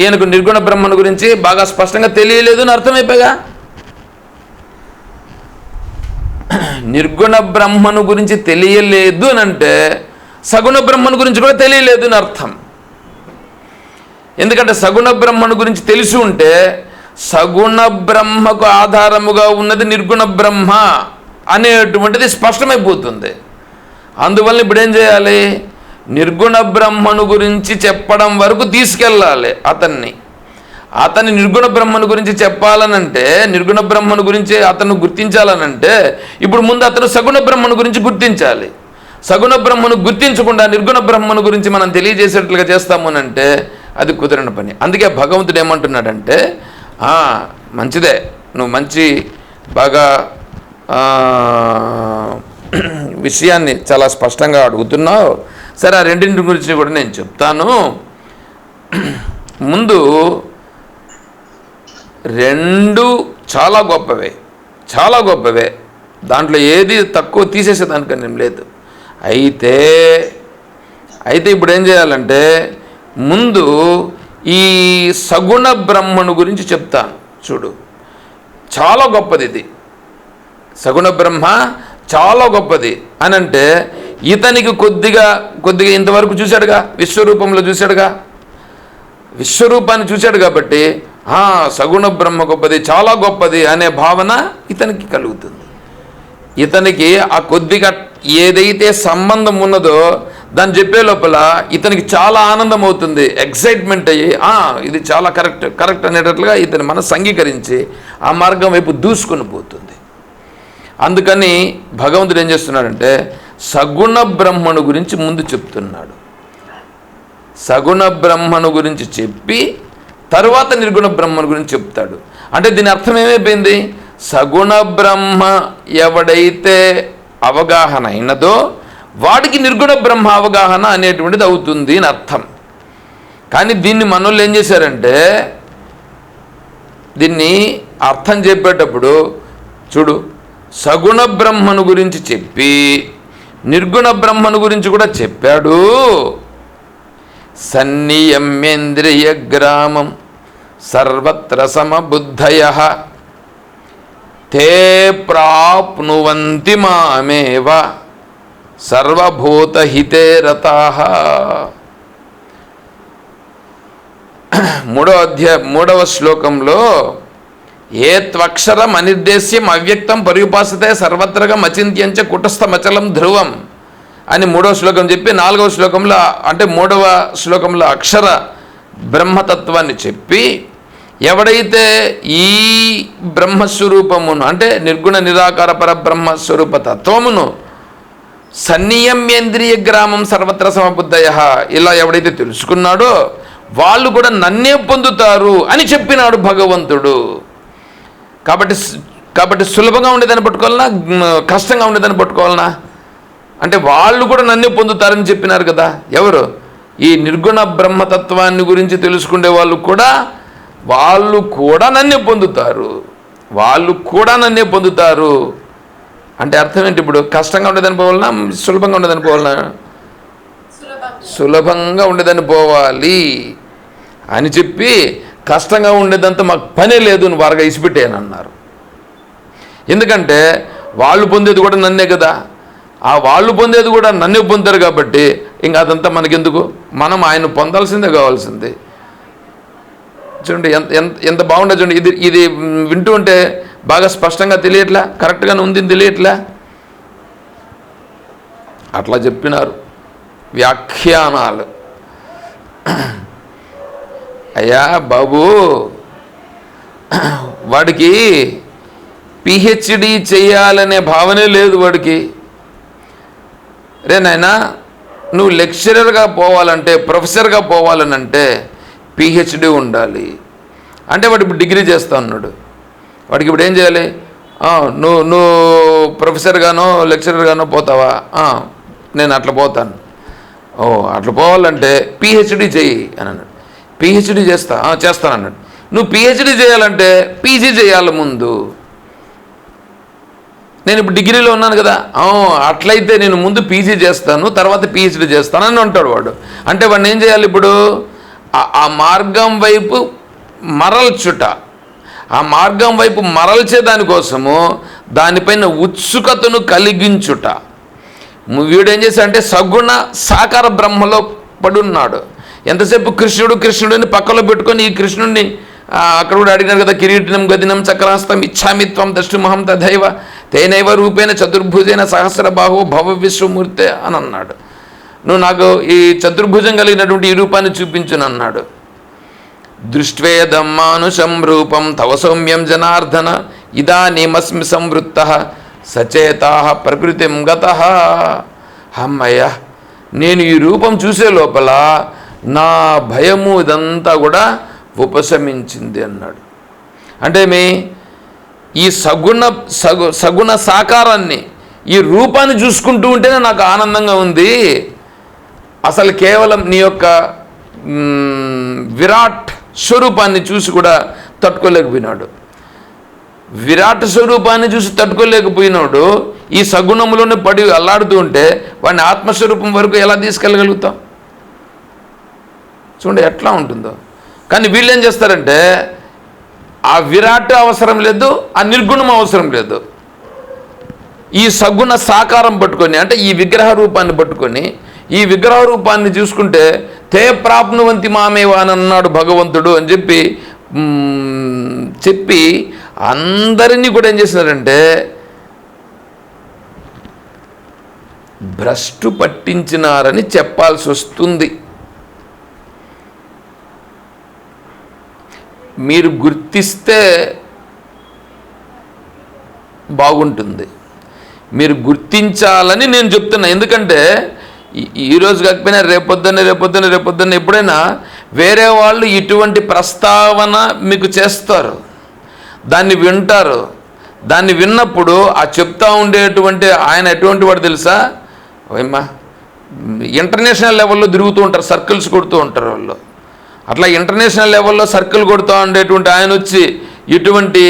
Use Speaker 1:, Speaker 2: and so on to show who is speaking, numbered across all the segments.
Speaker 1: ఈయనకు నిర్గుణ బ్రహ్మను గురించి బాగా స్పష్టంగా తెలియలేదు అని అర్థమైపోయా నిర్గుణ బ్రహ్మను గురించి తెలియలేదు అని అంటే సగుణ బ్రహ్మను గురించి కూడా తెలియలేదు అని అర్థం. ఎందుకంటే సగుణ బ్రహ్మను గురించి తెలిసి ఉంటే సగుణ బ్రహ్మకు ఆధారముగా ఉన్నది నిర్గుణ బ్రహ్మ అనేటువంటిది స్పష్టమైపోతుంది. అందువల్ల ఇప్పుడు ఏం చేయాలి? నిర్గుణ బ్రహ్మను గురించి చెప్పడం వరకు తీసుకెళ్ళాలి అతన్ని. అతని నిర్గుణ బ్రహ్మను గురించి చెప్పాలనంటే నిర్గుణ బ్రహ్మను గురించి అతను గుర్తించాలనంటే ఇప్పుడు ముందు అతను సగుణ బ్రహ్మను గురించి గుర్తించాలి. సగుణ బ్రహ్మను గుర్తించకుండా నిర్గుణ బ్రహ్మను గురించి మనం తెలియజేసేట్లుగా చేస్తామనంటే అది కుదరని పని. అందుకే భగవంతుడు ఏమంటున్నాడంటే మంచిదే. నువ్వు మంచి బాగా విషయాన్ని చాలా స్పష్టంగా అడుగుతున్నావు. సరే ఆ రెండింటి గురించి కూడా నేను చెప్తాను. ముందు రెండు చాలా గొప్పవే చాలా గొప్పవే. దాంట్లో ఏది తక్కువ తీసేసేదానికని ఏం లేదు. అయితే అయితే ఇప్పుడు ఏం చేయాలంటే ముందు ఈ సగుణ బ్రహ్మను గురించి చెప్తాను. చూడు చాలా గొప్పది ఇది. సగుణ బ్రహ్మ చాలా గొప్పది. అని అంటే ఇతనికి కొద్దిగా కొద్దిగా ఇంతవరకు చూశాడుగా? విశ్వరూపంలో చూశాడుగా? విశ్వరూపాన్ని చూశాడు కాబట్టి "ఆ, సగుణ బ్రహ్మ గొప్పది చాలా గొప్పది అనే భావన ఇతనికి కలుగుతుంది. ఇతనికి ఆ కొద్దిగా ఏదైతే సంబంధం ఉన్నదో దాన్ని చెప్పే లోపల ఇతనికి చాలా ఆనందం అవుతుంది ఎక్సైట్మెంట్ అయ్యి ఇది చాలా కరెక్ట్ కరెక్ట్ అనేటట్లుగా ఇతని మనసు అంగీకరించి ఆ మార్గం వైపు దూసుకొని పోతుంది. అందుకని భగవంతుడు ఏం చేస్తున్నాడంటే సగుణ బ్రహ్మను గురించి ముందు చెప్తున్నాడు. సగుణ బ్రహ్మను గురించి చెప్పి తర్వాత నిర్గుణ బ్రహ్మను గురించి చెప్తాడు. అంటే దీని అర్థం ఏమైపోయింది? సగుణ బ్రహ్మ ఎవడైతే అవగాహన అయినదో వాడికి నిర్గుణ బ్రహ్మ అవగాహన అనేటువంటిది అవుతుంది అని అర్థం. కానీ దీన్ని మనోళ్ళు ఏం చేశారంటే దీన్ని అర్థం చెప్పేటప్పుడు చూడు సగుణ బ్రహ్మను గురించి చెప్పి నిర్గుణ బ్రహ్మను గురించి కూడా చెప్పాడు. సన్నియమ్యేంద్రియ గ్రామం సర్వత్ర సమబుద్ధయ. తే ప్రాప్నువంతి మామేవ సర్వభూతహితే రతా. మూడవ అధ్యాయ మూడవ శ్లోకంలో ఏ త్వక్షరం అనిర్దేశ్యం అవ్యక్తం పర్యుపాసతే సర్వత్రగా మచింత్యంచ కుటస్థమచలం ధ్రువం అని మూడవ శ్లోకం చెప్పి నాలుగవ శ్లోకంలో అంటే మూడవ శ్లోకంలో అక్షర బ్రహ్మతత్వాన్ని చెప్పి ఎవడైతే ఈ బ్రహ్మస్వరూపమును అంటే నిర్గుణ నిరాకార పరబ్రహ్మస్వరూప తత్వమును సన్నియమ్యేంద్రియ గ్రామం సర్వత్ర సమబుద్ధయ ఇలా ఎవడైతే తెలుసుకున్నాడో వాళ్ళు కూడా నన్నే పొందుతారు అని చెప్పినాడు భగవంతుడు. కాబట్టి కాబట్టి సులభంగా ఉండేదాన్ని పట్టుకోవాలనా? కష్టంగా ఉండేదాన్ని పట్టుకోవాలనా? అంటే వాళ్ళు కూడా నన్నే పొందుతారని చెప్పినారు కదా. ఎవరు? ఈ నిర్గుణ బ్రహ్మతత్వాన్ని గురించి తెలుసుకునే వాళ్ళు కూడా వాళ్ళు కూడా నన్నే పొందుతారు. వాళ్ళు కూడా నన్నే పొందుతారు. అంటే అర్థం ఏంటి ఇప్పుడు? కష్టంగా ఉండేదని పోవాలనా? సులభంగా ఉండేదని పోవాలనా? సులభంగా. ఉండేదని పోవాలి అని చెప్పి కష్టంగా ఉండేదంతా మాకు పనే లేదు అని వారుగా ఇసిపెట్టేయని అన్నారు ఎందుకంటే వాళ్ళు పొందేది కూడా నన్నే కదా. ఆ వాళ్ళు పొందేది కూడా నన్నే పొందారు కాబట్టి ఇంకా అదంతా మనకెందుకు? మనం ఆయన పొందాల్సిందే కావాల్సిందే. చూడండి ఎంత ఎంత ఎంత బాగుండే చూడండి. ఇది ఇది వింటూ ఉంటే బాగా స్పష్టంగా తెలియట్లా? కరెక్ట్గానే ఉంది తెలియట్లా? అట్లా చెప్పినారు. వ్యాఖ్యానాలు. అయ్యా బాబు వాడికి పిహెచ్డి చేయాలనే భావనే లేదు వాడికి. రే నాయనా నువ్వు లెక్చరర్గా పోవాలంటే ప్రొఫెసర్గా పోవాలనంటే పిహెచ్డి ఉండాలి. అంటే వాడు ఇప్పుడు డిగ్రీ చేస్తా ఉన్నాడు వాడికి ఇప్పుడు ఏం చేయాలి? నువ్వు నువ్వు ప్రొఫెసర్గానో లెక్చరర్గానో పోతావా? నేను అట్లా పోతాను. ఓ అట్లా పోవాలంటే పిహెచ్డి చెయ్యి అని అన్నాడు. పిహెచ్డి చేస్తా చేస్తాను అన్నాడు నువ్వు పిహెచ్డి చేయాలంటే పీజీ చేయాలి ముందు. నేను ఇప్పుడు డిగ్రీలో ఉన్నాను కదా అట్లయితే నేను ముందు పీజీ చేస్తాను తర్వాత పిహెచ్డి చేస్తాను అని అంటాడు వాడు. అంటే వాడిని ఏం చేయాలి ఇప్పుడు? ఆ- ఆ మార్గం వైపు మరల్చుట. ఆ మార్గం వైపు మరల్చే దానికోసము దానిపైన ఉత్సుకతను కలిగించుట. వీడు ఏం చేశాడంటే సగుణ సాకార బ్రహ్మలో పడున్నాడు. ఎంతసేపు కృష్ణుడు కృష్ణుడు అని పక్కలో పెట్టుకొని ఈ కృష్ణుడిని అక్కడ కూడా అడిగినారు కదా కిరీటనం గదినం చక్రాస్తం ఇచ్చామిత్వం దృష్టిమహం తథైవ తేనైవ రూపేణ చతుర్భుజైన సహస్రబాహు భవ విశ్వమూర్తి అని అన్నాడు. నువ్వు నాకు ఈ చతుర్భుజం కలిగినటువంటి ఈ రూపాన్ని చూపించును అన్నాడు. దృష్ట్వేదం మానుషం రూపం తవ సౌమ్యం జనార్దన ఇదానీమస్మి సంవృత్త సచేతా ప్రకృతిం గత. అమ్మయ్య నేను ఈ రూపం చూసే లోపల నా భయము ఇదంతా కూడా ఉపశమించింది అన్నాడు. అంటే మీ ఈ సగుణ సగు సగుణ సాకారాన్ని ఈ రూపాన్ని చూసుకుంటూ ఉంటేనే నాకు ఆనందంగా ఉంది. అసలు కేవలం నీ యొక్క విరాట్ స్వరూపాన్ని చూసి కూడా తట్టుకోలేకపోయినాడు. విరాట్ స్వరూపాన్ని చూసి తట్టుకోలేకపోయినాడు. ఈ సగుణములోనే పడి అల్లాడుతూ ఉంటే వాడిని ఆత్మస్వరూపం వరకు ఎలా తీసుకెళ్ళగలుగుతాం? చూడండి ఎట్లా ఉంటుందో. కానీ వీళ్ళు ఏం చేస్తారంటే ఆ విరాట్ అవసరం లేదు ఆ నిర్గుణం అవసరం లేదు. ఈ సగుణ సాకారం పట్టుకొని అంటే ఈ విగ్రహ రూపాన్ని పట్టుకొని ఈ విగ్రహ రూపాన్ని చూసుకుంటే తే ప్రాప్నువంతి మామేవా అని అన్నాడు భగవంతుడు అని చెప్పి చెప్పి అందరినీ కూడా ఏం చేసినారంటే భ్రష్టు పట్టించినారని చెప్పాల్సి వస్తుంది మీరు గుర్తిస్తే బాగుంటుంది. మీరు గుర్తించాలని నేను చెప్తున్నా. ఎందుకంటే ఈరోజు కాకపోయినా రేపొద్దున రేపొద్దున రేపొద్దున ఎప్పుడైనా వేరే వాళ్ళు ఇటువంటి ప్రస్తావన మీకు చేస్తారు. దాన్ని వింటారు. దాన్ని విన్నప్పుడు ఆ చెప్తా ఉండేటువంటి ఆయన ఎటువంటి వాడు తెలుసా? ఇంటర్నేషనల్ లెవెల్లో తిరుగుతూ ఉంటారు సర్కిల్స్ కొడుతూ ఉంటారు వాళ్ళు. అట్లా ఇంటర్నేషనల్ లెవెల్లో సర్కిల్ కొడుతూ ఉండేటువంటి ఆయన వచ్చి ఇటువంటి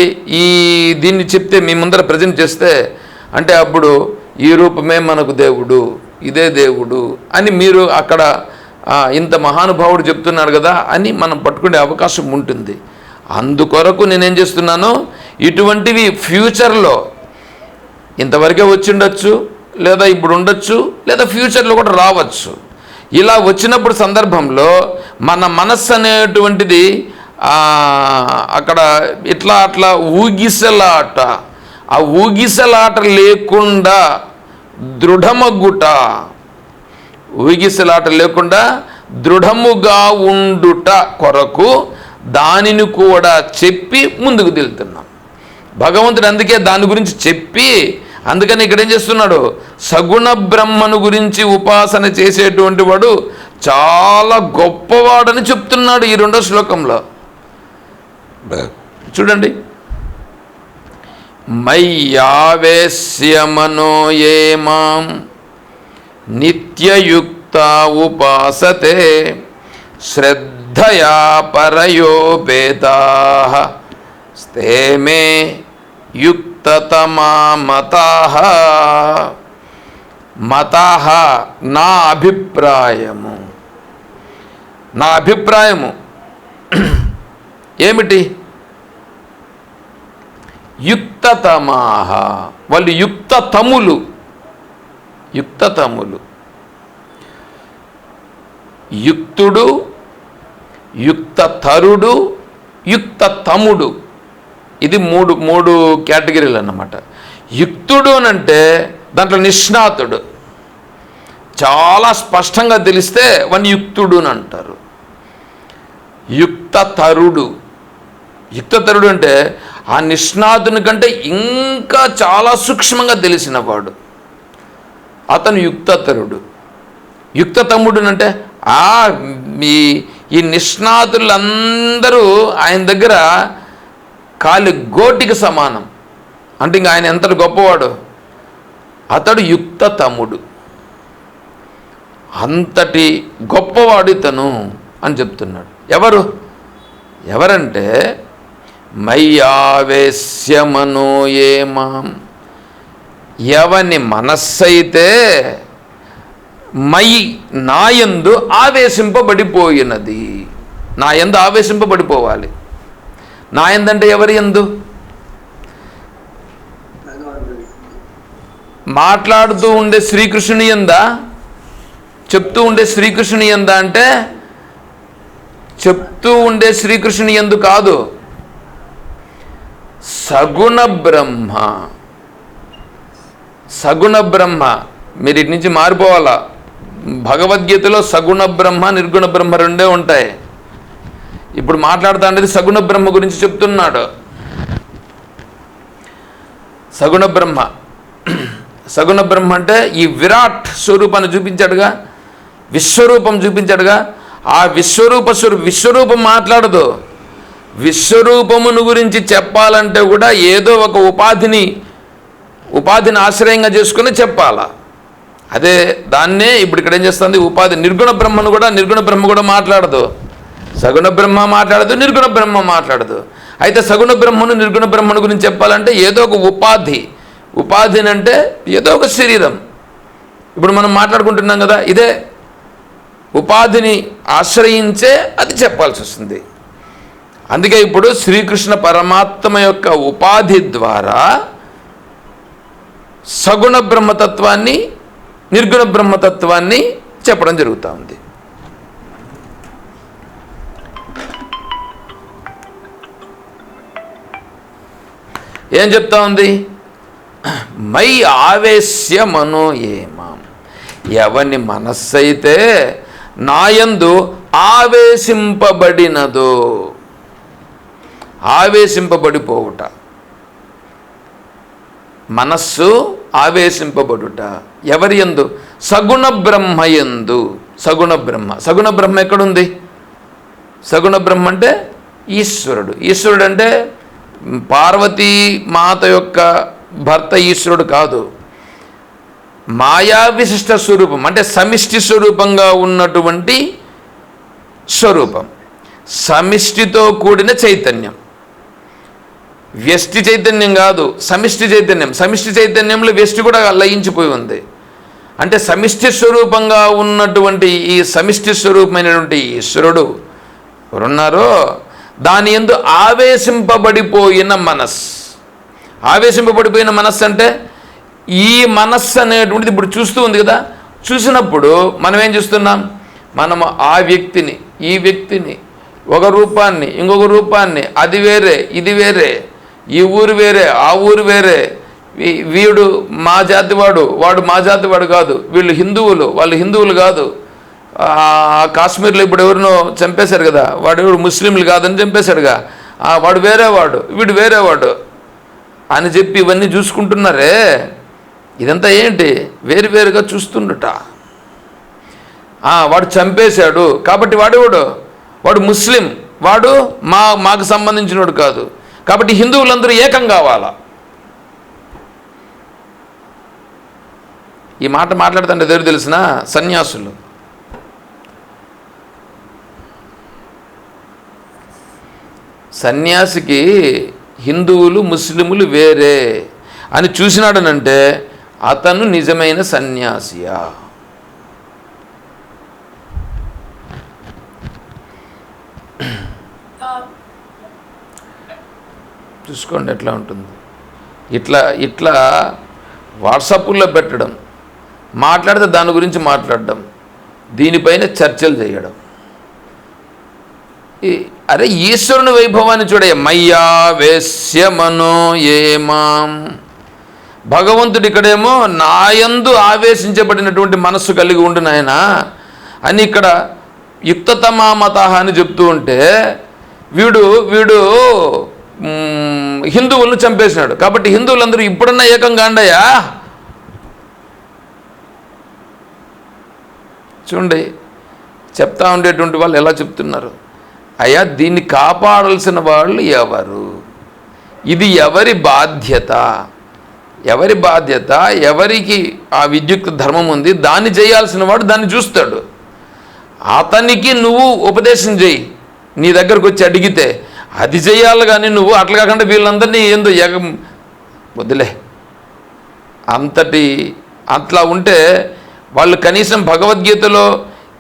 Speaker 1: ఈ దీన్ని చెప్తే మీ ముందర ప్రజెంట్ చేస్తే అంటే అప్పుడు ఈ రూపమే మనకు దేవుడు ఇదే దేవుడు అని మీరు అక్కడ ఇంత మహానుభావుడు చెప్తున్నాడు కదా అని మనం పట్టుకునే అవకాశం ఉంటుంది. అందుకొరకు నేనేం చేస్తున్నాను ఇటువంటివి ఫ్యూచర్లో ఇంతవరకే వచ్చిండొచ్చు లేదా ఇప్పుడు ఉండొచ్చు లేదా ఫ్యూచర్లో కూడా రావచ్చు. ఇలా వచ్చినప్పుడు సందర్భంలో మన మనస్సు అనేటువంటిది అక్కడ ఇట్లా అట్లా ఊగిసలాట. ఆ ఊగిసలాట లేకుండా దృఢమగ్గుట. ఊగిసలాట లేకుండా దృఢముగా ఉండుట కొరకు దానిని కూడా చెప్పి ముందుకు తెలుతున్నాం భగవంతుడు అందుకే దాని గురించి చెప్పి అందుకని ఇక్కడ ఏం చేస్తున్నాడు? సగుణ బ్రహ్మను గురించి ఉపాసన చేసేటువంటి వాడు చాలా గొప్పవాడని చెప్తున్నాడు ఈ రెండో శ్లోకంలో. చూడండి. మయ్యావేశ్యమనో ఏ మాం నిత్యయుక్త ఉపాసతే శ్రద్ధయా పరయోపేతా. స్థేమే యుక్తతమా మతా మతా నా అభిప్రాయము నా అభిప్రాయము ఏమిటి? యుక్తతమాహ। వాళ్ళు యుక్తతములు। యుక్తతములు। యుక్తుడు యుక్తతరుడు యుక్తతముడు। ఇది మూడు మూడు కేటగిరీలు అన్నమాట యుక్తుడు అంటే దాంట్లో నిష్ణాతుడు. చాలా స్పష్టంగా తెలిస్తే వాడిని యుక్తుడు అని అంటారు. యుక్తతరుడు. యుక్తతరుడు అంటే ఆ నిష్ణాతుని కంటే ఇంకా చాలా సూక్ష్మంగా తెలిసినవాడు. అతను యుక్తతరుడు. యుక్తతమ్ముడు అంటే ఆ ఈ ఈ నిష్ణాతులందరూ ఆయన దగ్గర కాలి గోటికి సమానం. అంటే ఇంకా ఆయన ఎంత గొప్పవాడు? అతడు యుక్తతముడు అంతటి గొప్పవాడు ఇతను అని చెప్తున్నాడు. ఎవరు? ఎవరంటే మయ్యావేశ్యమనో ఏ మాం ఎవని మనస్సైతే మై నాయందు ఆవేశింపబడిపోయినది. నాయందు ఆవేశింపబడిపోవాలి. నా ఎందంటే ఎవరి ఎందు? మాట్లాడుతూ ఉండే శ్రీకృష్ణుని ఎందా? చెప్తూ ఉండే శ్రీకృష్ణుని ఎందా అంటే చెప్తూ ఉండే శ్రీకృష్ణుని ఎందు కాదు. సగుణ బ్రహ్మ. సగుణ బ్రహ్మ. మీరు ఇటు నుంచి మారిపోవాలా? భగవద్గీతలో సగుణ బ్రహ్మ నిర్గుణ బ్రహ్మ రెండే ఉంటాయి. ఇప్పుడు మాట్లాడుతా అనేది సగుణ బ్రహ్మ గురించి చెప్తున్నాడు. సగుణ బ్రహ్మ. సగుణ బ్రహ్మ అంటే ఈ విరాట్ స్వరూపాన్ని చూపించాడుగా విశ్వరూపం చూపించాడుగా. ఆ విశ్వరూప విశ్వరూపం మాట్లాడదు. విశ్వరూపమును గురించి చెప్పాలంటే కూడా ఏదో ఒక ఉపాధిని ఉపాధిని ఆశ్రయంగా చేసుకుని చెప్పాలా. అదే దాన్నే ఇప్పుడు ఇక్కడ ఏం చేస్తుంది? ఉపాధి నిర్గుణ బ్రహ్మను కూడా నిర్గుణ బ్రహ్మ కూడా మాట్లాడదు. సగుణ బ్రహ్మ మాట్లాడదు నిర్గుణ బ్రహ్మ మాట్లాడదు. అయితే సగుణ బ్రహ్మను నిర్గుణ బ్రహ్మను గురించి చెప్పాలంటే ఏదో ఒక ఉపాధి. ఉపాధిని అంటే ఏదో ఒక శరీరం. ఇప్పుడు మనం మాట్లాడుకుంటున్నాం కదా ఇదే ఉపాధిని ఆశ్రయించే అది చెప్పాల్సి వస్తుంది. అందుకే ఇప్పుడు శ్రీకృష్ణ పరమాత్మ యొక్క ఉపాధి ద్వారా సగుణ బ్రహ్మతత్వాన్ని నిర్గుణ బ్రహ్మతత్వాన్ని చెప్పడం జరుగుతూ ఉంది. ఏం చెప్తా ఉంది? మై ఆవేశ్య మనో ఏమాం ఎవని మనస్సు అయితే నాయందు ఆవేశింపబడినదో ఆవేశింపబడిపోవుట. మనస్సు ఆవేశింపబడుట. ఎవరి ఎందు సగుణ బ్రహ్మ ఎందు సగుణ బ్రహ్మ. సగుణ బ్రహ్మ ఎక్కడుంది? సగుణ బ్రహ్మ అంటే ఈశ్వరుడు. ఈశ్వరుడు అంటే పార్వతీ మాత యొక్క భర్త ఈశ్వరుడు కాదు. మాయా విశిష్ట స్వరూపం అంటే సమిష్టి స్వరూపంగా ఉన్నటువంటి స్వరూపం. సమిష్టితో కూడిన చైతన్యం. వ్యష్టి చైతన్యం కాదు సమిష్టి చైతన్యం. సమిష్టి చైతన్యంలో వ్యష్టి కూడా లయించిపోయి ఉంది. అంటే సమిష్టి స్వరూపంగా ఉన్నటువంటి ఈ సమిష్టి స్వరూపమైనటువంటి ఈశ్వరుడు ఎవరున్నారో? దాని ఎందు ఆవేశింపబడిపోయిన మనస్సు. ఆవేశింపబడిపోయిన మనస్సు అంటే ఈ మనస్సు అనేటువంటిది ఇప్పుడు చూస్తూ ఉంది కదా. చూసినప్పుడు మనం ఏం చూస్తున్నాం? మనము ఆ వ్యక్తిని ఈ వ్యక్తిని ఒక రూపాన్ని ఇంకొక రూపాన్ని అది వేరే ఇది వేరే ఈ ఊరు వేరే ఆ ఊరు వేరే. వీ- వీడు మా జాతివాడు వాడు మా జాతివాడు కాదు. వీళ్ళు హిందువులు వాళ్ళు హిందువులు కాదు. కాశ్మీర్లో ఇప్పుడు ఎవరినో చంపేశారు కదా వాడు ఎవరు ముస్లింలు కాదని చంపేశాడుగా. వాడు వేరేవాడు వీడు వేరేవాడు అని చెప్పి ఇవన్నీ చూసుకుంటున్నారే? ఇదంతా ఏంటి? వేరువేరుగా చూస్తుండట. వాడు చంపేశాడు. కాబట్టి వాడేవాడు వాడు ముస్లిం. వాడు మా మాకు సంబంధించినోడు కాదు. కాబట్టి హిందువులందరూ ఏకం కావాలా? ఈ మాట మాట్లాడుతుంటే ఎవరు తెలిసిన? సన్యాసులు. సన్యాసికి హిందువులు ముస్లిములు వేరే అని చూసినాడనంటే అతను నిజమైన సన్యాసియా? చూసుకోండి ఎట్లా ఉంటుంది. ఇట్లా ఇట్లా వాట్సాప్లో పెట్టడం మాట్లాడితే దాని గురించి మాట్లాడడం దీనిపైన చర్చలు చేయడం. అరే ఈశ్వరుని వైభవాన్ని చూడయ్య మయ్యా వేశ్యమనో ఏమాం భగవంతుడు ఇక్కడేమో నాయందు ఆవేశించబడినటువంటి మనస్సు కలిగి ఉండు నాయన. అని ఇక్కడ యుక్తతమామత అని చెప్తూ ఉంటే వీడు వీడు హిందువులను చంపేసినాడు. కాబట్టి హిందువులందరూ ఇప్పుడన్నా ఏకం కాండయ్యా చూడండి చెప్తా ఉండేటువంటి వాళ్ళు ఎలా చెప్తున్నారు? అయ్యా దీన్ని కాపాడాల్సిన వాళ్ళు ఎవరు? ఇది ఎవరి బాధ్యత? ఎవరి బాధ్యత? ఎవరికి ఆ విద్యుక్త ధర్మం ఉంది? దాన్ని చేయాల్సిన వాడు దాన్ని చూస్తాడు. అతనికి నువ్వు ఉపదేశం చేయి. నీ దగ్గరకు వచ్చి అడిగితే అది చేయాలి కానీ నువ్వు అట్లా కాకుండా వీళ్ళందరినీ ఏందో ఎగ వదిలే అంతటి అట్లా ఉంటే వాళ్ళు కనీసం భగవద్గీతలో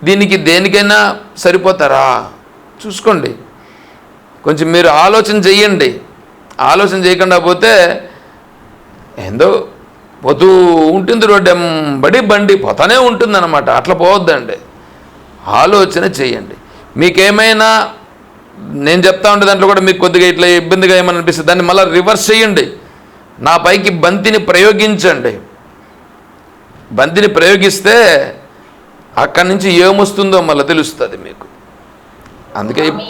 Speaker 1: దీనికి దేనికైనా సరిపోతారా? చూసుకోండి. కొంచెం మీరు ఆలోచన చెయ్యండి. ఆలోచన చేయకుండా పోతే ఏందో పోతూ ఉంటుంది రోడ్డు బడి బండి పోతానే ఉంటుందన్నమాట. అట్లా పోవద్దండి. ఆలోచన చేయండి మీకేమైనా నేను చెప్తా ఉండే దాంట్లో కూడా మీకు కొద్దిగా ఇట్లా ఇబ్బందిగా ఏమైనా అనిపిస్తుంది దాన్ని మళ్ళీ రివర్స్ చేయండి నా పైకి బంతిని ప్రయోగించండి. బంతిని ప్రయోగిస్తే అక్కడి నుంచి ఏమొస్తుందో మళ్ళీ తెలుస్తుంది మీకు. అందుకే
Speaker 2: స్వామి,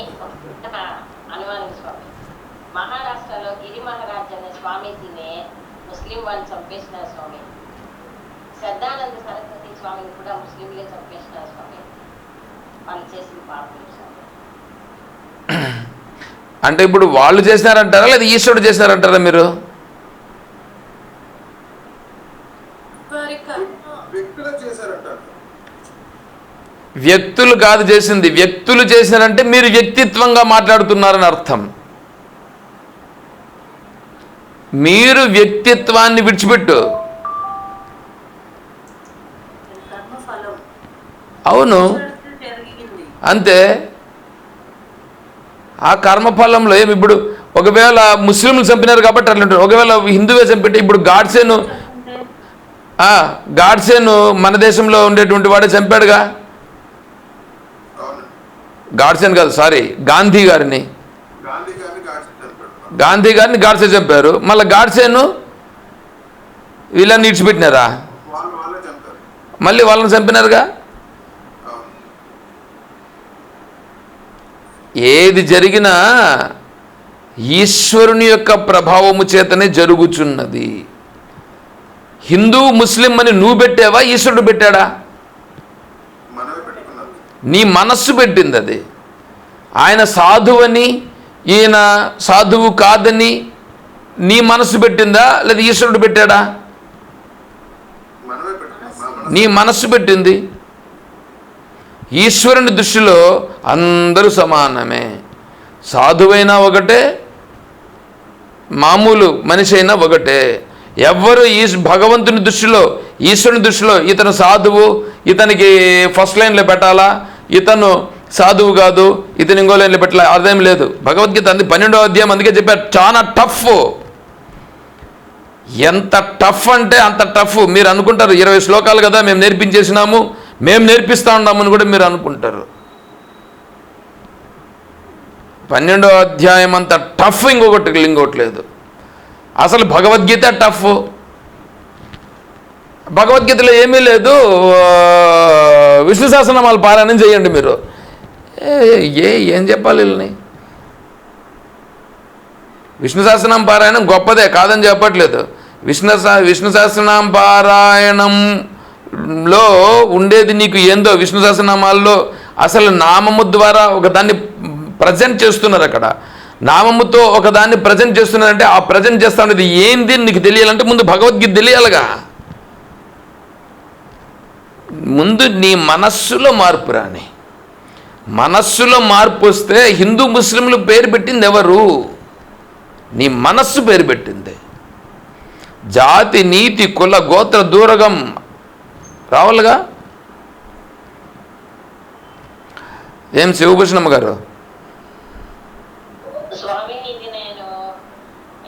Speaker 2: హనుమాన్ స్వామి. మహారాష్ట్రలో గిరి మహారాజ్ అనే స్వామీజీని ముస్లిం వాళ్ళు చంపేసినారు స్వామి. శ్రద్ధానంద సరస్వతి స్వామిని కూడా ముస్లింలే చంపేసినారు స్వామి. వాళ్ళు చేసిన పాపం
Speaker 1: అంటే ఇప్పుడు వాళ్ళు చేసినారంటారా లేదా ఈశ్వరుడు చేసినారంటారా మీరు
Speaker 3: వారి కర్మ
Speaker 4: వ్యక్తులు చేశారంటారు
Speaker 1: వ్యక్తులు కాదు చేసింది. వ్యక్తులు చేసినారంటే మీరు వ్యక్తిత్వంగా మాట్లాడుతున్నారని అర్థం. మీరు వ్యక్తిత్వాన్ని విడిచిపెట్టు. అవును. అంతే. ఆ కర్మఫలంలో ఏమి ఇప్పుడు ఒకవేళ ముస్లింలు చంపినారు కాబట్టి అట్లా ఉంటారు ఒకవేళ హిందువే చంపితే ఇప్పుడు గాడ్సేను గాడ్సేను మన దేశంలో ఉండేటువంటి వాడే చంపాడుగా? గాడ్సేన్ కాదు సారీ గాంధీ గారిని.
Speaker 4: గాంధీ గారిని గాడ్సే
Speaker 1: చంపారు మళ్ళీ గాడ్సేను వీళ్ళని ఇడిచిపెట్టినారా మళ్ళీ వాళ్ళని చంపినారుగా? ఏది జరిగినా ఈశ్వరుని యొక్క ప్రభావము చేతనే జరుగుచున్నది. హిందూ ముస్లిం అని నువ్వు పెట్టావా ఈశ్వరుడు పెట్టాడా? నీ మనస్సు పెట్టింది అది. ఆయన సాధువని ఈయన సాధువు కాదని నీ మనస్సు పెట్టిందా? లేదా ఈశ్వరుడు పెట్టాడా? నీ మనస్సు పెట్టింది. ఈశ్వరుని దృష్టిలో అందరూ సమానమే. సాధువైనా ఒకటే మామూలు మనిషి అయినా ఒకటే. ఎవ్వరు ఈ భగవంతుని దృష్టిలో ఈశ్వరుని దృష్టిలో ఇతను సాధువు ఇతనికి ఫస్ట్ లైన్లో పెట్టాలా ఇతను సాధువు కాదు ఇతను ఇంకో లైన్లో పెట్టాలా అదేం లేదు. భగవద్గీత అంది పన్నెండో అధ్యాయం అందుకే చెప్పారు చాలా టఫ్ ఎంత టఫ్ అంటే అంత టఫ్ మీరు అనుకుంటారు ఇరవై శ్లోకాలు కదా మేము నేర్పించేసినాము మేము నేర్పిస్తా ఉన్నామని కూడా మీరు అనుకుంటారు. పన్నెండో అధ్యాయం అంత టఫ్ ఇంకొకటి ఇంకోటి లేదు. అసలు భగవద్గీత టఫ్. భగవద్గీతలో ఏమీ లేదు. విష్ణు సహస్రనామాలు పారాయణం చేయండి మీరు. ఏ ఏ ఏం చెప్పాలి వీళ్ళని? విష్ణు సహస్రనామ పారాయణం గొప్పదే కాదని చెప్పట్లేదు. విష్ణు సహ- విష్ణు సహస్రనామ పారాయణంలో ఉండేది నీకు ఏందో? విష్ణు సహస్రనామాల్లో అసలు నామము ద్వారా ఒక దాన్ని ప్రజెంట్ చేస్తున్నారు అక్కడ. నామముతో ఒకదాన్ని ప్రజెంట్ చేస్తున్నారంటే ఆ ప్రజెంట్ చేస్తా ఏంది నీకు తెలియాలంటే ముందు భగవద్గీత తెలియాలిగా. ముందు నీ మనస్సులో మార్పు రాని. మనస్సులో మార్పు వస్తే హిందూ ముస్లింలు పేరు పెట్టింది ఎవరు? నీ మనస్సు పేరు పెట్టింది. జాతి నీతి కుల గోత్ర దూరగం రావాలిగా? ఏం శివభూషణమ్మ గారు
Speaker 2: స్వామి ఇది నేను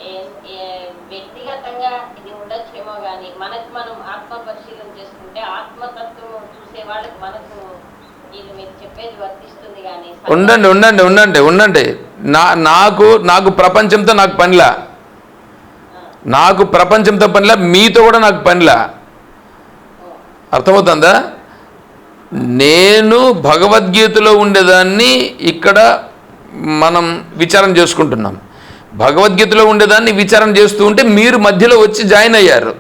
Speaker 2: ఏ- ఏ- వ్యక్తిగతంగా ఇది ఉండొచ్చేమో కానీ మనకు మనం ఆత్మ పరిశీలన చేసుకుంటే ఆత్మతత్వం చూసే వాళ్ళకి మనకు ఇది మీరు చెప్పేది వర్తిస్తుంది కానీ
Speaker 1: ఉండండి ఉండండి ఉండండి ఉండండి. నా నాకు నాకు ప్రపంచంతో నాకు పనిలా. నాకు ప్రపంచంతో పనిలా మీతో కూడా నాకు పనిలా. అర్థమవుతుందా? నేను భగవద్గీతలో ఉండేదాన్ని ఇక్కడ మనం విచారం చేసుకుంటున్నాం. భగవద్గీతలో ఉండేదాన్ని విచారం చేస్తూ ఉంటే మీరు మధ్యలో వచ్చి జాయిన్ అయ్యారు.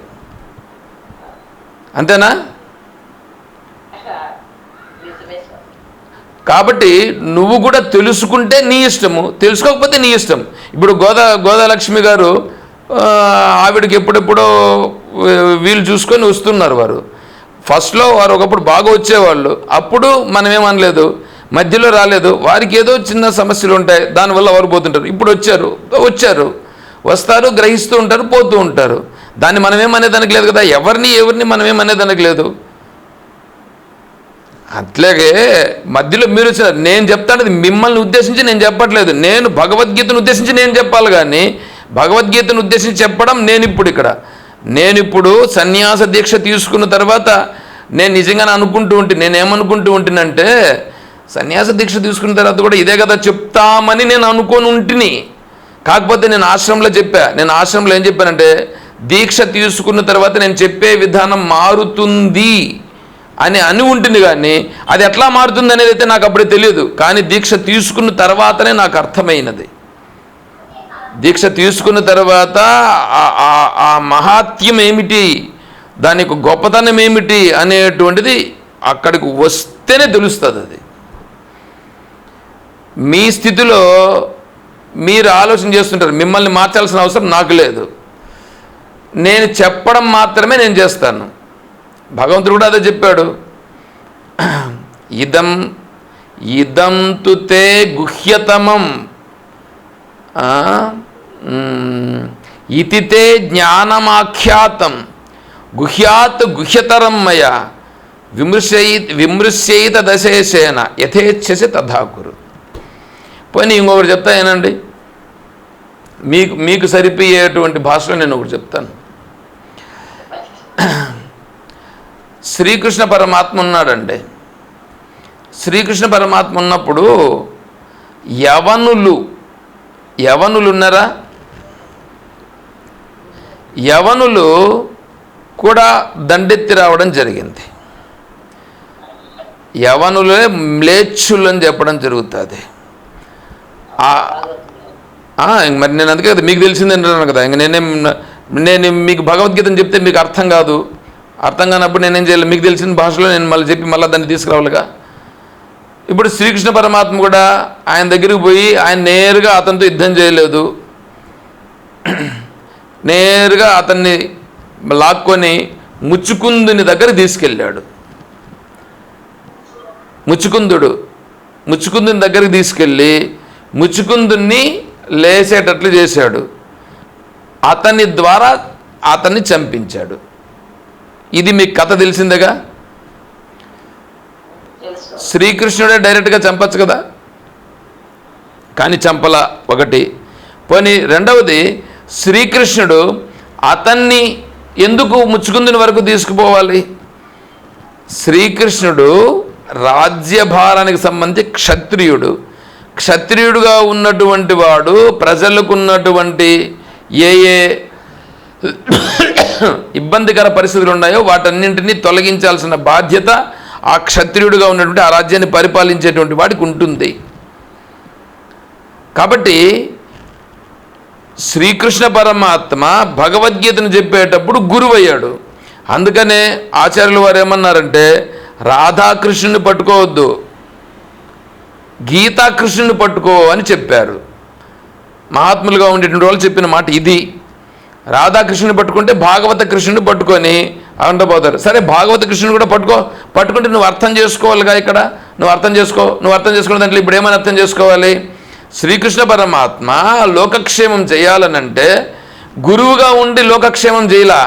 Speaker 1: అంతేనా
Speaker 2: నిజమే స్వామి
Speaker 1: కాబట్టి నువ్వు కూడా తెలుసుకుంటే నీ ఇష్టము తెలుసుకోకపోతే నీ ఇష్టం ఇప్పుడు గోదా గోదాలక్ష్మి గారు ఆవిడకి ఎప్పుడెప్పుడో వీలు చూసుకొని వస్తున్నారు వారు. ఫస్ట్లో వారు ఒకప్పుడు బాగా వచ్చేవాళ్ళు. అప్పుడు మనమేమనలేదు మధ్యలో రాలేదు. వారికి ఏదో చిన్న సమస్యలు ఉంటాయి. దానివల్ల వారు పోతుంటారు. ఇప్పుడు వచ్చారు. వచ్చారు. వస్తారు గ్రహిస్తూ ఉంటారు పోతూ ఉంటారు. దాన్ని మనమేమనేదానికి లేదు కదా. ఎవరిని ఎవరిని మనమేమనేదానికి లేదు. అట్లాగే మధ్యలో మీరు వచ్చినారు నేను చెప్తాను మిమ్మల్ని ఉద్దేశించి నేను చెప్పట్లేదు. నేను భగవద్గీతను ఉద్దేశించి నేను చెప్పాలి కానీ భగవద్గీతను ఉద్దేశించి చెప్పడం నేను ఇప్పుడు ఇక్కడ. నేను ఇప్పుడు సన్యాస దీక్ష తీసుకున్న తర్వాత నేను నిజంగానే అనుకుంటూ ఉంటే నేను ఏమనుకుంటూ సన్యాస దీక్ష తీసుకున్న తర్వాత కూడా ఇదే కదా చెప్తామని నేను అనుకొని ఉంటిని. కాకపోతే నేను ఆశ్రమంలో చెప్పా. నేను ఆశ్రమంలో ఏం చెప్పానంటే దీక్ష తీసుకున్న తర్వాత నేను చెప్పే విధానం మారుతుంది. అని అని ఉంటుంది కానీ అది ఎట్లా మారుతుంది అనేది అయితే నాకు అప్పుడే తెలియదు. కానీ దీక్ష తీసుకున్న తర్వాతనే నాకు అర్థమైనది. దీక్ష తీసుకున్న తర్వాత ఆ- మహాత్యం ఏమిటి? దాని యొక్క గొప్పతనం ఏమిటి అనేటువంటిది అక్కడికి వస్తేనే తెలుస్తుంది అది. మీ స్థితిలో మీరు ఆలోచన చేస్తుంటారు మిమ్మల్ని మార్చాల్సిన అవసరం నాకు లేదు. నేను చెప్పడం మాత్రమే నేను చేస్తాను. భగవంతుడు కూడా అదే చెప్పాడు. ఇదం ఇదంతు తే గుహ్యతమం. ఆ, ఇతి తే జ్ఞానమాఖ్యాతం. గుహ్యాత్ గుహ్యతరం మయ. విమృశయి విమృశ్యయిత దశేషేన యథేచ్ఛసి తథా కురు. పోనీ ఇంకొకటి చెప్తా ఏనండి మీకు మీకు సరిపోయేటువంటి భాషలో నేను ఒకటి చెప్తాను. శ్రీకృష్ణ పరమాత్మ ఉన్నాడండి. శ్రీకృష్ణ పరమాత్మ ఉన్నప్పుడు యవనులు యవనులు ఉన్నారా? యవనులు కూడా దండెత్తి రావడం జరిగింది. యవనులే మ్లేచ్చులు అని చెప్పడం జరుగుతుంది. మరి నేను అందుకే కదా మీకు తెలిసింది కదా. ఇంక నేనేం నేను మీకు భగవద్గీతను చెప్తే మీకు అర్థం కాదు. అర్థం కానప్పుడు నేనేం చేయాలి? మీకు తెలిసిన భాషలో నేను మళ్ళీ చెప్పి మళ్ళీ దాన్ని తీసుకురావాలిగా? ఇప్పుడు శ్రీకృష్ణ పరమాత్మ కూడా ఆయన దగ్గరికి పోయి ఆయన నేరుగా అతనితో యుద్ధం చేయలేదు. నేరుగా అతన్ని లాక్కొని ముచ్చుకుందుని దగ్గర తీసుకెళ్ళాడు. ముచ్చుకుందుడు ముచ్చుకుందుని దగ్గరికి తీసుకెళ్ళి ముచ్చుకుందుని లేసేటట్లు చేశాడు. అతని ద్వారా అతన్ని చంపించాడు. ఇది మీకు కథ తెలిసిందేగా?
Speaker 2: తెలుసు
Speaker 1: శ్రీకృష్ణుడే డైరెక్ట్గా చంపచ్చు కదా? కానీ చంపల ఒకటి. పోనీ రెండవది శ్రీకృష్ణుడు అతన్ని ఎందుకు ముచ్చుకుందుని వరకు తీసుకుపోవాలి? శ్రీకృష్ణుడు రాజ్యభారానికి సంబంధించి క్షత్రియుడు. క్షత్రియుడుగా ఉన్నటువంటి వాడు ప్రజలకు ఉన్నటువంటి ఏ ఏ ఇబ్బందికర పరిస్థితులు ఉన్నాయో వాటన్నింటినీ తొలగించాల్సిన బాధ్యత ఆ క్షత్రియుడిగా ఉన్నటువంటి ఆ రాజ్యాన్ని పరిపాలించేటువంటి వాడికి ఉంటుంది. కాబట్టి శ్రీకృష్ణ పరమాత్మ భగవద్గీతను చెప్పేటప్పుడు గురువయ్యాడు. అందుకనే ఆచార్యులు వారు ఏమన్నారంటే రాధాకృష్ణుని పట్టుకోవద్దు గీతాకృష్ణుని పట్టుకో అని చెప్పారు. మహాత్ములుగా ఉండేటువంటి వాళ్ళు చెప్పిన మాట ఇది. రాధాకృష్ణుని పట్టుకుంటే భాగవత కృష్ణుని పట్టుకొని అంటపోతారు సరే భాగవత కృష్ణుని కూడా పట్టుకో పట్టుకుంటే నువ్వు అర్థం చేసుకోవాలిగా ఇక్కడ? నువ్వు అర్థం చేసుకో నువ్వు అర్థం చేసుకున్న దాంట్లో ఇప్పుడు ఏమని అర్థం చేసుకోవాలి? శ్రీకృష్ణ పరమాత్మ లోకక్షేమం చేయాలనంటే గురువుగా ఉండి లోకక్షేమం చేయలా?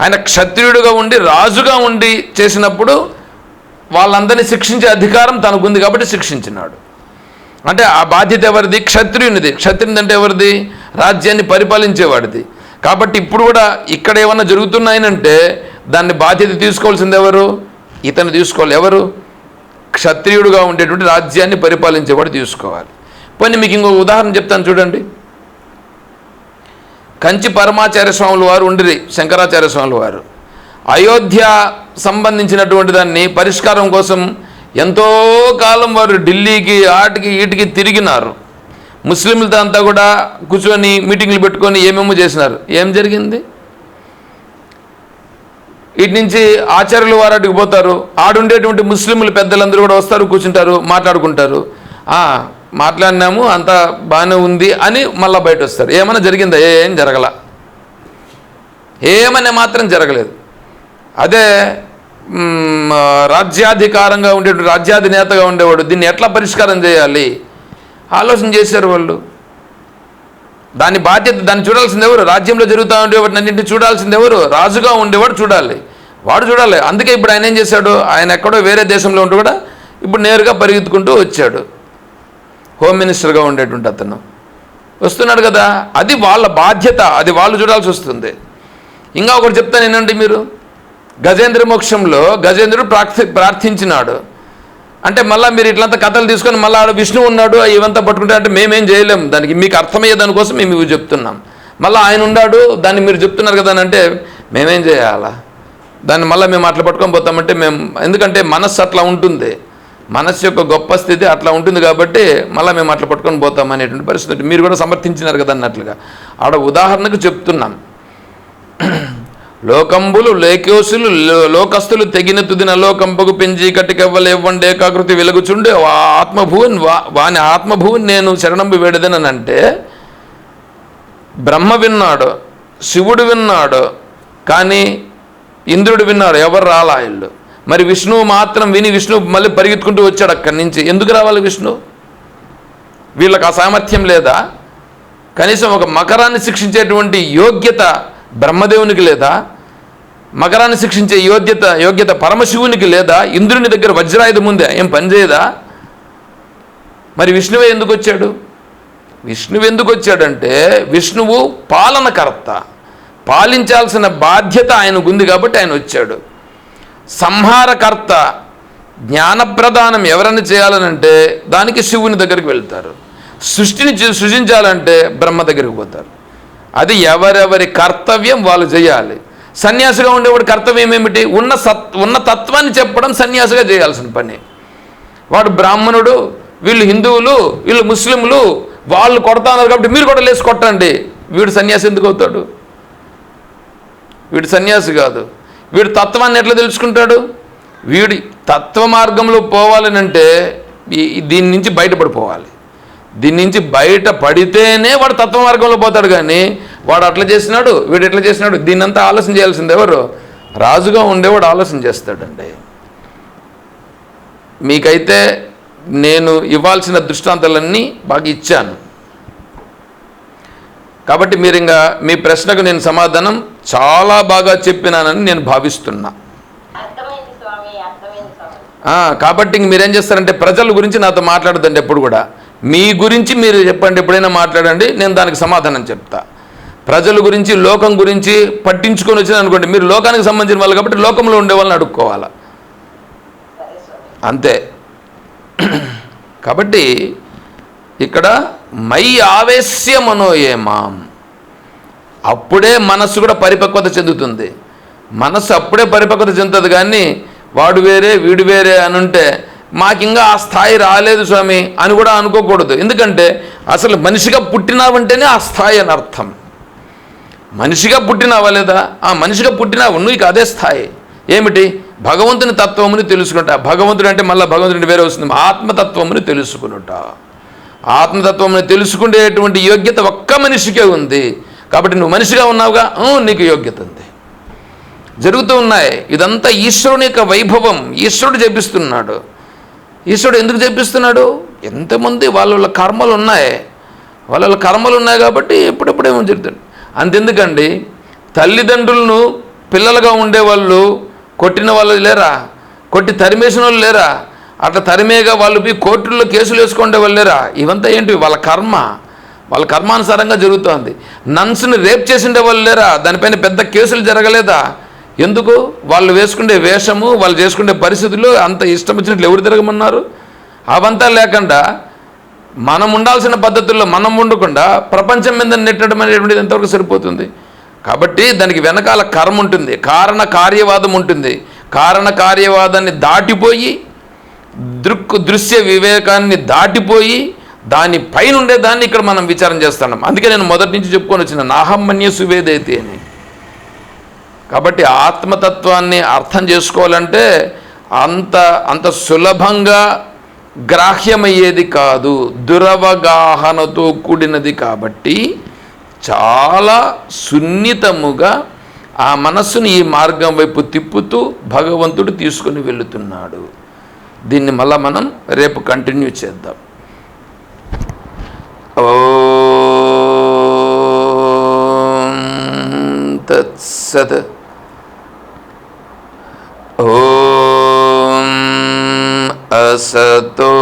Speaker 1: ఆయన క్షత్రియుడుగా ఉండి రాజుగా ఉండి చేసినప్పుడు వాళ్ళందరినీ శిక్షించే అధికారం తనకుంది కాబట్టి శిక్షించినాడు. అంటే ఆ బాధ్యత ఎవరిది? క్షత్రియునిది. క్షత్రియునిది అంటే ఎవరిది? రాజ్యాన్ని పరిపాలించేవాడిది. కాబట్టి ఇప్పుడు కూడా ఇక్కడ ఏమన్నా జరుగుతున్నాయనంటే దాన్ని బాధ్యత తీసుకోవాల్సింది ఎవరు? ఇతను తీసుకోవాలి. ఎవరు? క్షత్రియుడుగా ఉండేటువంటి రాజ్యాన్ని పరిపాలించేవాడు తీసుకోవాలి. పోనీ మీకు ఇంకొక ఉదాహరణ చెప్తాను చూడండి. కంచి పరమాచార్య స్వాముల వారు ఉండిరి శంకరాచార్య స్వాముల వారు. అయోధ్య సంబంధించినటువంటి దాన్ని పరిష్కారం కోసం ఎంతో కాలం వారు ఢిల్లీకి ఆటికి ఈటికి తిరిగినారు. ముస్లింలతో అంతా కూడా కూర్చొని మీటింగ్లు పెట్టుకొని ఏమేమో చేసినారు. ఏం జరిగింది? ఇటు నుంచి ఆచార్యుల వారు అటుకు పోతారు. ఆడుండేటువంటి ముస్లింలు పెద్దలందరూ కూడా వస్తారు కూర్చుంటారు మాట్లాడుకుంటారు. మాట్లాడినాము అంతా బాగానే ఉంది అని మళ్ళీ బయట వస్తారు ఏమైనా జరిగిందా? ఏం జరగల. ఏమనే మాత్రం జరగలేదు. అదే రాజ్యాధికారంగా ఉండేటువంటి రాజ్యాధినేతగా ఉండేవాడు దీన్ని ఎట్లా పరిష్కారం చేయాలి? ఆలోచన చేశారు వాళ్ళు. దాని బాధ్యత దాన్ని చూడాల్సింది ఎవరు? రాజ్యంలో జరుగుతూ ఉండేవాటిని అన్నింటినీ చూడాల్సింది ఎవరు? రాజుగా ఉండేవాడు చూడాలి. వాడు చూడాలి. అందుకే ఇప్పుడు ఆయన ఏం చేశాడు? ఆయన ఎక్కడో వేరే దేశంలో ఉంటూ కూడా ఇప్పుడు నేరుగా పరిగెత్తుకుంటూ వచ్చాడు. హోమ్ మినిస్టర్గా ఉండేటువంటి అతను. వస్తున్నాడు కదా? అది వాళ్ళ బాధ్యత. అది వాళ్ళు చూడాల్సి వస్తుంది. ఇంకా ఒకటి చెప్తాను ఏంటండి మీరు. గజేంద్ర మోక్షంలో గజేంద్రుడు ప్రార్థి ప్రార్థించినాడు. అంటే మళ్ళీ మీరు ఇట్లంతా కథలు తీసుకొని మళ్ళీ ఆడ విష్ణువు ఉన్నాడు ఇవంతా పట్టుకుంటే అంటే మేమేం చేయలేం. దానికి మీకు అర్థమయ్యే దానికోసం మేము ఇవి చెప్తున్నాం. మళ్ళీ ఆయన ఉన్నాడు దాన్ని మీరు చెప్తున్నారు కదా అని అంటే మేమేం చేయాలా? దాన్ని మళ్ళీ మేము అట్లా పట్టుకొని పోతామంటే మేము ఎందుకంటే మనస్సు అట్లా ఉంటుంది. మనస్సు యొక్క గొప్ప స్థితి అట్లా ఉంటుంది కాబట్టి మళ్ళీ మేము అట్లా పట్టుకొని పోతాం అనేటువంటి పరిస్థితి. మీరు కూడా సమర్థించినారు కదా అన్నట్లుగా. ఆడ ఉదాహరణకు చెప్తున్నాం. లోకంబులు లేకోసులు లోకస్తులు తెగిన తుదిన లోకంపకు పెంచి కట్టికెవ్వలేవ్వండి ఏకాకృతి వెలుగుచుండే వా ఆత్మభూన్ వా వాని ఆత్మభూన్ నేను శరణంబు వేడదనని బ్రహ్మ విన్నాడు శివుడు విన్నాడు కానీ ఇంద్రుడు విన్నాడు ఎవరు రాలా ఇల్లు మరి విష్ణువు మాత్రం విని విష్ణు మళ్ళీ పరిగెత్తుకుంటూ వచ్చాడు అక్కడి నుంచి. ఎందుకు రావాలి విష్ణు? వీళ్ళకి ఆ సామర్థ్యం లేదా? కనీసం ఒక మకరాన్ని శిక్షించేటువంటి యోగ్యత బ్రహ్మదేవునికి లేదా మకరాన్ని శిక్షించే యోగ్యత యోగ్యత పరమశివునికి లేదా ఇంద్రుని దగ్గర వజ్రాయుధం ఉందా ఏం పనిచేయదా మరి విష్ణువే ఎందుకు వచ్చాడు? విష్ణువు ఎందుకు వచ్చాడంటే విష్ణువు పాలనకర్త. పాలించాల్సిన బాధ్యత ఆయనకు ఉంది కాబట్టి ఆయన వచ్చాడు. సంహారకర్త జ్ఞానప్రదానం ఎవరైనా చేయాలనంటే దానికి శివుని దగ్గరికి వెళ్తారు. సృష్టిని సృజించాలంటే బ్రహ్మ దగ్గరికి పోతారు. అది ఎవరెవరి కర్తవ్యం వాళ్ళు చేయాలి. సన్యాసిగా ఉండేవాడి కర్తవ్యం ఏమిటి? ఉన్న సత్ ఉన్న తత్వాన్ని చెప్పడం సన్యాసిగా చేయాల్సిన పని. వాడు బ్రాహ్మణుడు వీళ్ళు హిందువులు వీళ్ళు ముస్లింలు వాళ్ళు కొడతాన్నారు కాబట్టి మీరు కూడా లేచి కొట్టండి. వీడు సన్యాసి ఎందుకు అవుతాడు? వీడు సన్యాసి కాదు. వీడు తత్వాన్ని ఎట్లా తెలుసుకుంటాడు? వీడి తత్వ మార్గంలో పోవాలని అంటే దీని నుంచి బయటపడిపోవాలి. దీని నుంచి బయట పడితేనే వాడు తత్వ మార్గంలో పోతాడు కానీ వాడు అట్లా చేసినాడు వీడు ఎట్లా చేసినాడు దీన్నంతా ఆలోచన చేయాల్సింది ఎవరు? రాజుగా ఉండేవాడు ఆలోచన చేస్తాడండి. మీకైతే నేను ఇవ్వాల్సిన దృష్టాంతాలన్నీ బాగా ఇచ్చాను. కాబట్టి మీరు ఇంకా మీ ప్రశ్నకు నేను సమాధానం చాలా బాగా చెప్పినానని నేను భావిస్తున్నా. కాబట్టి ఇంక మీరేం చేస్తారంటే ప్రజల గురించి నాతో మాట్లాడదండి ఎప్పుడు కూడా. మీ గురించి మీరు చెప్పండి ఎప్పుడైనా మాట్లాడండి నేను దానికి సమాధానం చెప్తా. ప్రజల గురించి లోకం గురించి పట్టించుకొని వచ్చిన అనుకోండి మీరు లోకానికి సంబంధించిన వాళ్ళు కాబట్టి లోకంలో ఉండే వాళ్ళని అడుక్కోవాలి? అంతే. కాబట్టి ఇక్కడ మై ఆవేశ్య మనోయేమాం అప్పుడే మనస్సు కూడా పరిపక్వత చెందుతుంది. మనస్సు అప్పుడే పరిపక్వత చెందుతుంది కానీ వాడు వేరే వీడు వేరే అని ఉంటే మాకింకా ఆ స్థాయి రాలేదు స్వామి అని కూడా అనుకోకూడదు. ఎందుకంటే అసలు మనిషిగా పుట్టినావంటేనే ఆ స్థాయి అని అర్థం. మనిషిగా పుట్టినావా లేదా? ఆ మనిషిగా పుట్టినావు నువ్వు అదే స్థాయి. ఏమిటి? భగవంతుని తత్వముని తెలుసుకుంటా భగవంతుడు అంటే మళ్ళీ భగవంతుడి వేరే వస్తుంది. ఆత్మతత్వముని తెలుసుకునుట. ఆత్మతత్వముని తెలుసుకునేటువంటి యోగ్యత ఒక్క మనిషికే ఉంది. కాబట్టి నువ్వు మనిషిగా ఉన్నావుగా నీకు యోగ్యత ఉంది. జరుగుతూ ఉన్నాయి. ఇదంతా ఈశ్వరుని యొక్క వైభవం. ఈశ్వరుడు జపిస్తున్నాడు. ఈశ్వరుడు ఎందుకు చేపిస్తున్నాడు ఎంతమంది వాళ్ళ వాళ్ళ కర్మలు ఉన్నాయి. వాళ్ళ వాళ్ళ కర్మలు ఉన్నాయి కాబట్టి ఎప్పుడెప్పుడేమో జరుగుతుంది. అంతెందుకండి? తల్లిదండ్రులను పిల్లలుగా ఉండేవాళ్ళు కొట్టిన వాళ్ళు లేరా? కొట్టి తరిమేసిన వాళ్ళు లేరా? అట్లా తరిమేగా వాళ్ళు పోయి కోర్టుల్లో కేసులు వేసుకుంటే వాళ్ళు లేరా? ఇవంతా ఏంటి? వాళ్ళ కర్మ. వాళ్ళ కర్మానుసారంగా జరుగుతోంది. నన్స్ని రేప్ చేసిండే వాళ్ళు లేరా? దానిపైన పెద్ద కేసులు జరగలేదా? ఎందుకు? వాళ్ళు వేసుకునే వేషము వాళ్ళు చేసుకునే పరిస్థితులు అంత ఇష్టం వచ్చినట్లు ఎవరు తిరగమన్నారు? అవంతా లేకుండా మనం ఉండాల్సిన పద్ధతుల్లో మనం ఉండకుండా ప్రపంచం మీద నెట్టడం అనేటువంటిది ఎంతవరకు సరిపోతుంది? కాబట్టి దానికి వెనకాల కర్మ ఉంటుంది కారణ కార్యవాదం ఉంటుంది. కారణ కార్యవాదాన్ని దాటిపోయి దృక్ దృశ్య వివేకాన్ని దాటిపోయి దాని పైనుండే దాన్ని ఇక్కడ మనం విచారం చేస్తున్నాం. అందుకే నేను మొదటి నుంచి చెప్పుకొని వచ్చిన నాహమ్మన్య సువేదైతే అని. కాబట్టి ఆత్మతత్వాన్ని అర్థం చేసుకోవాలంటే అంత అంత సులభంగా గ్రాహ్యమయ్యేది కాదు దురవగాహనతో కూడినది కాబట్టి చాలా సున్నితముగా ఆ మనస్సును ఈ మార్గం వైపు తిప్పుతూ భగవంతుడు తీసుకొని వెళుతున్నాడు. దీన్ని మళ్ళా మనం రేపు కంటిన్యూ చేద్దాం. ఓ తత్సత్ ॐ असतो